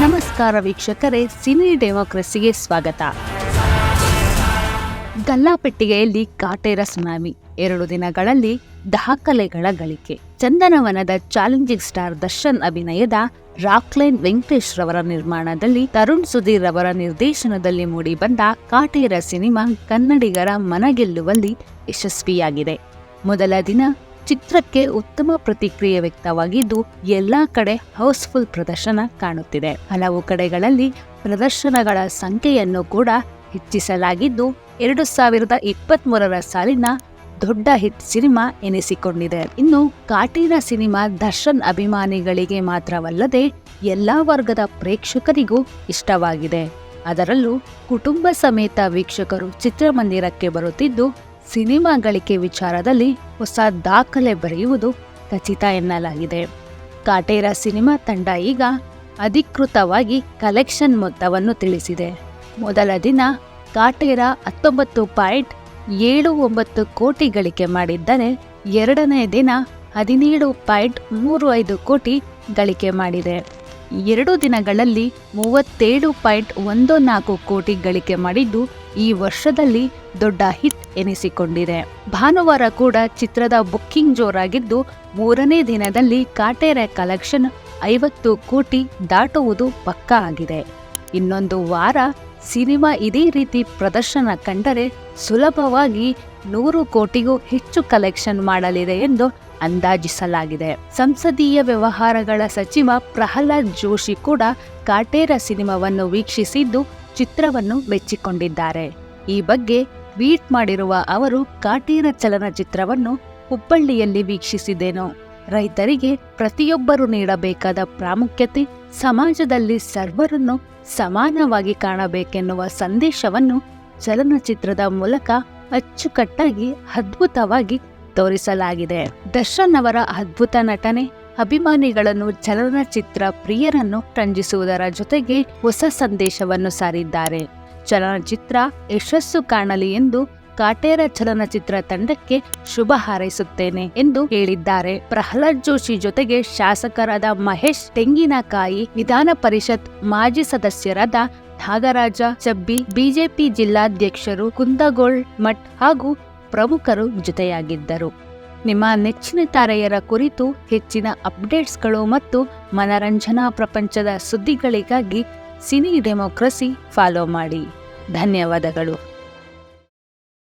ನಮಸ್ಕಾರ ವೀಕ್ಷಕರೇ, ಸಿನಿ ಡೆಮೋಕ್ರಸಿಗೆ ಸ್ವಾಗತ. ಗಲ್ಲಾಪೆಟ್ಟಿಗೆಯಲ್ಲಿ ಕಾಟೇರ ಸುನಾಮಿ. ಎರಡು ದಿನಗಳಲ್ಲಿ ದಾಖಲೆಗಳ ಗಳಿಕೆ. ಚಂದನವನದ ಚಾಲೆಂಜಿಂಗ್ ಸ್ಟಾರ್ ದರ್ಶನ್ ಅಭಿನಯದ ರಾಕ್ಲೈನ್ ವೆಂಕಟೇಶ್ ರವರ ನಿರ್ಮಾಣದಲ್ಲಿ ತರುಣ್ ಸುಧೀರ್ ಅವರ ನಿರ್ದೇಶನದಲ್ಲಿ ಮೂಡಿಬಂದ ಕಾಟೇರ ಸಿನಿಮಾ ಕನ್ನಡಿಗರ ಮನಗೆಲ್ಲುವಲ್ಲಿ ಯಶಸ್ವಿಯಾಗಿದೆ. ಮೊದಲ ದಿನ ಚಿತ್ರಕ್ಕೆ ಉತ್ತಮ ಪ್ರತಿಕ್ರಿಯೆ ವ್ಯಕ್ತವಾಗಿದ್ದು ಎಲ್ಲಾ ಕಡೆ ಹೌಸ್ಫುಲ್ ಪ್ರದರ್ಶನ ಕಾಣುತ್ತಿದೆ. ಹಲವು ಕಡೆಗಳಲ್ಲಿ ಪ್ರದರ್ಶನಗಳ ಸಂಖ್ಯೆಯನ್ನು ಕೂಡ ಹೆಚ್ಚಿಸಲಾಗಿದ್ದು, ಎರಡು ಸಾವಿರದ ಇಪ್ಪತ್ಮೂರರ ಸಾಲಿನ ದೊಡ್ಡ ಹಿಟ್ ಸಿನಿಮಾ ಎನಿಸಿಕೊಂಡಿದೆ. ಇನ್ನು ಕಾಟೀನ ಸಿನಿಮಾ ದರ್ಶನ್ ಅಭಿಮಾನಿಗಳಿಗೆ ಮಾತ್ರವಲ್ಲದೆ ಎಲ್ಲಾ ವರ್ಗದ ಪ್ರೇಕ್ಷಕರಿಗೂ ಇಷ್ಟವಾಗಿದೆ. ಅದರಲ್ಲೂ ಕುಟುಂಬ ಸಮೇತ ವೀಕ್ಷಕರು ಚಿತ್ರಮಂದಿರಕ್ಕೆ ಬರುತ್ತಿದ್ದು ಸಿನಿಮಾ ಗಳಿಕೆ ವಿಚಾರದಲ್ಲಿ ಹೊಸ ದಾಖಲೆ ಬರೆಯುವುದು ಖಚಿತ ಎನ್ನಲಾಗಿದೆ. ಕಾಟೇರ ಸಿನಿಮಾ ತಂಡ ಈಗ ಅಧಿಕೃತವಾಗಿ ಕಲೆಕ್ಷನ್ ಮೊತ್ತವನ್ನು ತಿಳಿಸಿದೆ. ಮೊದಲ ದಿನ ಕಾಟೇರ ಹತ್ತೊಂಬತ್ತು ಪಾಯಿಂಟ್ ಏಳು ಒಂಬತ್ತು ಕೋಟಿ ಗಳಿಕೆ ಮಾಡಿದ್ದರೆ ಎರಡನೇ ದಿನ ಹದಿನೇಳು ಪಾಯಿಂಟ್ ಮೂರು ಐದು ಕೋಟಿ ಗಳಿಕೆ ಮಾಡಿದೆ. ಎರಡು ದಿನಗಳಲ್ಲಿ ಮೂವತ್ತೇಳು ಪಾಯಿಂಟ್ ಒಂದು ನಾಲ್ಕು ಕೋಟಿ ಗಳಿಕೆ ಮಾಡಿದ್ದು ಈ ವರ್ಷದಲ್ಲಿ ದೊಡ್ಡ ಹಿಟ್ ಎನಿಸಿಕೊಂಡಿದೆ. ಭಾನುವಾರ ಕೂಡ ಚಿತ್ರದ ಬುಕ್ಕಿಂಗ್ ಜೋರಾಗಿದ್ದು ಮೂರನೇ ದಿನದಲ್ಲಿ ಕಾಟೇರ ಕಲೆಕ್ಷನ್ ಐವತ್ತು ಕೋಟಿ ದಾಟುವುದು ಪಕ್ಕಾ ಆಗಿದೆ. ಇನ್ನೊಂದು ವಾರ ಸಿನಿಮಾ ಇದೇ ರೀತಿ ಪ್ರದರ್ಶನ ಕಂಡರೆ ಸುಲಭವಾಗಿ ನೂರು ಕೋಟಿಗೂ ಹೆಚ್ಚು ಕಲೆಕ್ಷನ್ ಮಾಡಲಿದೆ ಎಂದು ಅಂದಾಜಿಸಲಾಗಿದೆ. ಸಂಸದೀಯ ವ್ಯವಹಾರಗಳ ಸಚಿವ ಪ್ರಹ್ಲಾದ್ ಜೋಶಿ ಕೂಡ ಕಾಟೇರ ಸಿನಿಮಾವನ್ನು ವೀಕ್ಷಿಸಿದ್ದು ಚಿತ್ರವನ್ನು ಮೆಚ್ಚಿಕೊಂಡಿದ್ದಾರೆ. ಈ ಬಗ್ಗೆ ಟ್ವೀಟ್ ಮಾಡಿರುವ ಅವರು, ಕಾಟೇರ ಚಲನಚಿತ್ರವನ್ನು ಹುಬ್ಬಳ್ಳಿಯಲ್ಲಿ ವೀಕ್ಷಿಸಿದ್ದೇನು. ರೈತರಿಗೆ ಪ್ರತಿಯೊಬ್ಬರು ನೀಡಬೇಕಾದ ಪ್ರಾಮುಖ್ಯತೆ, ಸಮಾಜದಲ್ಲಿ ಸರ್ವರನ್ನು ಸಮಾನವಾಗಿ ಕಾಣಬೇಕೆನ್ನುವ ಸಂದೇಶವನ್ನು ಚಲನಚಿತ್ರದ ಮೂಲಕ ಅಚ್ಚುಕಟ್ಟಾಗಿ, ಅದ್ಭುತವಾಗಿ ತೋರಿಸಲಾಗಿದೆ. ದರ್ಶನ್ ಅವರ ಅದ್ಭುತ ನಟನೆ, ಅಭಿಮಾನಿಗಳನ್ನು ಚಲನಚಿತ್ರ ಪ್ರಿಯರನ್ನು ರಂಜಿಸುವುದರ ಜೊತೆಗೆ ಹೊಸ ಸಂದೇಶವನ್ನು ಸಾರಿದ್ದಾರೆ. ಚಲನಚಿತ್ರ ಯಶಸ್ಸು ಕಾಣಲಿ ಎಂದು ಕಾಟೇರ ಚಲನಚಿತ್ರ ತಂಡಕ್ಕೆ ಶುಭ ಹಾರೈಸುತ್ತೇನೆ ಎಂದು ಹೇಳಿದ್ದಾರೆ. ಪ್ರಹ್ಲಾದ್ ಜೋಶಿ ಜೊತೆಗೆ ಶಾಸಕರಾದ ಮಹೇಶ್ ತೆಂಗಿನಕಾಯಿ, ವಿಧಾನ ಪರಿಷತ್ ಮಾಜಿ ಸದಸ್ಯರಾದ ನಾಗರಾಜ ಚಬ್ಬಿ ಬಿಜೆಪಿ ಜಿಲ್ಲಾಧ್ಯಕ್ಷರು ಕುಂದಗೋಳ್ ಮಠ್ ಹಾಗೂ ಪ್ರಮುಖರು ಜೊತೆಯಾಗಿದ್ದರು ನಿಮ್ಮ ನೆಚ್ಚಿನ ತಾರೆಯರ ಕುರಿತು ಹೆಚ್ಚಿನ ಅಪ್ಡೇಟ್ಸ್ಗಳು ಮತ್ತು ಮನರಂಜನಾ ಪ್ರಪಂಚದ ಸುದ್ದಿಗಳಿಗಾಗಿ ಸಿನಿ ಡೆಮೋಕ್ರಸಿ ಫಾಲೋ ಮಾಡಿ. ಧನ್ಯವಾದಗಳು.